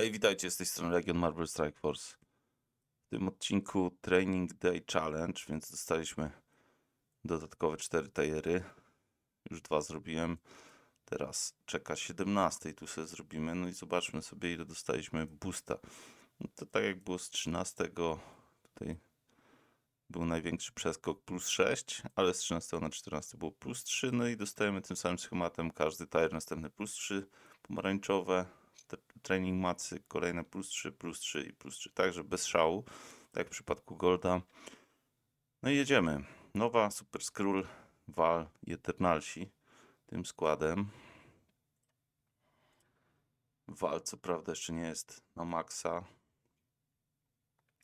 Hej, witajcie, z tej strony Legion Marvel Strike Force. W tym odcinku Training Day Challenge, więc dostaliśmy dodatkowe 4 tajery. Już dwa zrobiłem. Teraz czeka 17, tu sobie zrobimy. No i zobaczmy sobie, ile dostaliśmy boosta. No to tak jak było z 13, tutaj był największy przeskok plus 6, ale z 13 na 14 było plus 3. No i dostajemy tym samym schematem każdy tajer następny plus 3, pomarańczowe, training macy, kolejne plus 3, plus 3 i plus 3. Także bez szału, tak jak w przypadku Golda. No i jedziemy. Nowa Super Skrull, Val Eternalsi tym składem. Val co prawda jeszcze nie jest na maksa.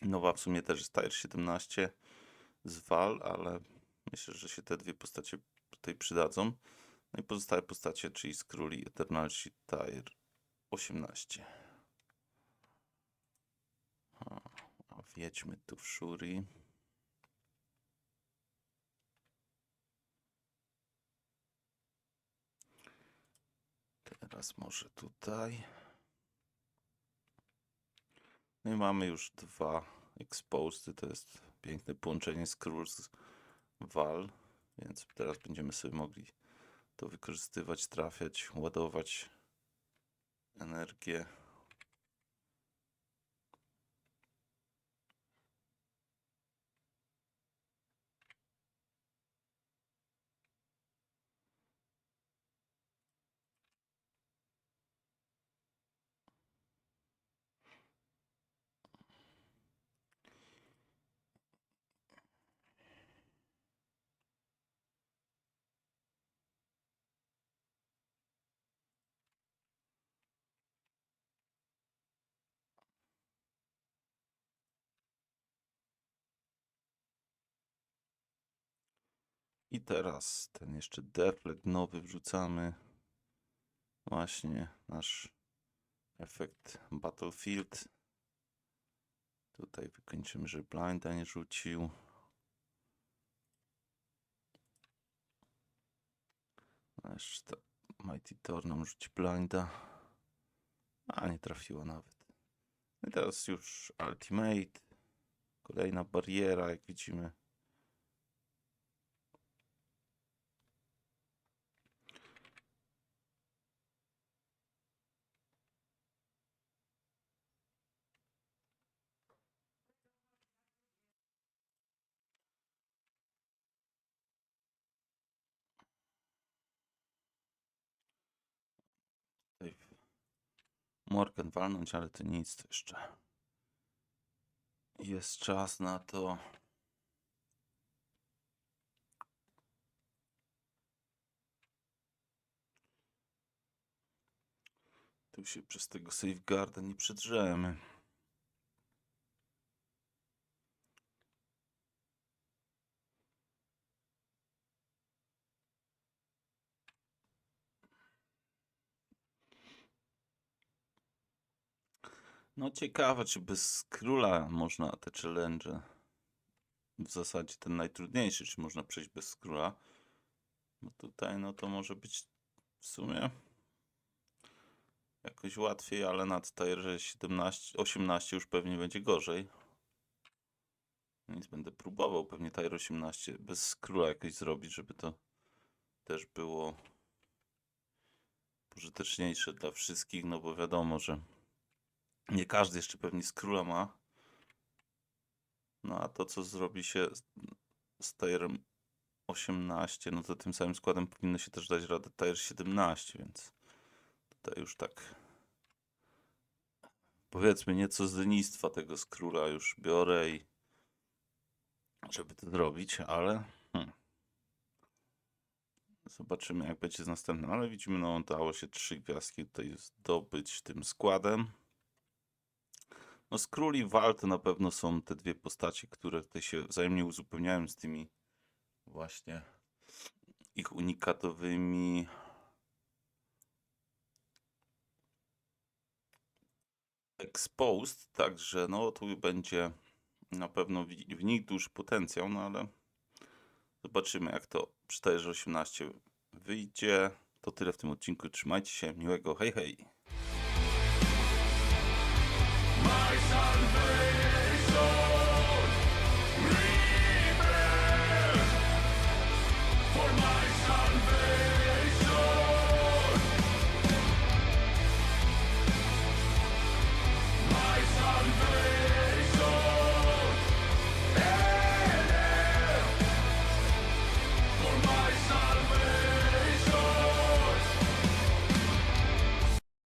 Nowa w sumie też jest Tier 17 z Val, ale myślę, że się te dwie postacie tutaj przydadzą. No i pozostałe postacie, czyli Skrull i Eternalsi Tier 18. A, wjedźmy tu w Shuri. Teraz może tutaj. No i mamy już dwa exposed. To jest piękne połączenie z Val, więc teraz będziemy sobie mogli to wykorzystywać, trafiać, ładować энергия. I teraz ten jeszcze deflect nowy wrzucamy. Właśnie nasz efekt Battlefield. Tutaj wykończymy, żeby blinda nie rzucił. A jeszcze ta Mighty Thor nam rzuci blinda. A nie trafiła nawet. No I teraz już Ultimate. Kolejna bariera, jak widzimy. Tutaj Morgan walnąć, ale to nic, jeszcze jest czas na to. Tu się przez tego safeguarda nie przedrzemy. No ciekawe, czy bez króla można te challenge. W zasadzie ten najtrudniejszy, czy można przejść bez króla. Bo tutaj no to może być w sumie jakoś łatwiej, ale na tierze 17, 18 już pewnie będzie gorzej. Więc będę próbował pewnie tier 18 bez króla jakoś zrobić, żeby to też było pożyteczniejsze dla wszystkich, no bo wiadomo, że nie każdy jeszcze pewnie z króla ma. No a to, co zrobi się z- tierem 18, no to tym samym składem powinno się też dać radę tier 17, więc tutaj już tak powiedzmy nieco z lenistwa tego z króla już biorę i żeby to zrobić, ale hmm. zobaczymy jak będzie z następnym, ale widzimy, no udało się trzy gwiazdki tutaj zdobyć tym składem. No z króli wal to na pewno są te dwie postacie, które tutaj się wzajemnie uzupełniają z tymi właśnie ich unikatowymi exposed, także no tu będzie na pewno w, w nich duży potencjał, no ale zobaczymy jak to przy Tajerze 18 wyjdzie. To tyle w tym odcinku, trzymajcie się, miłego, hej hej! One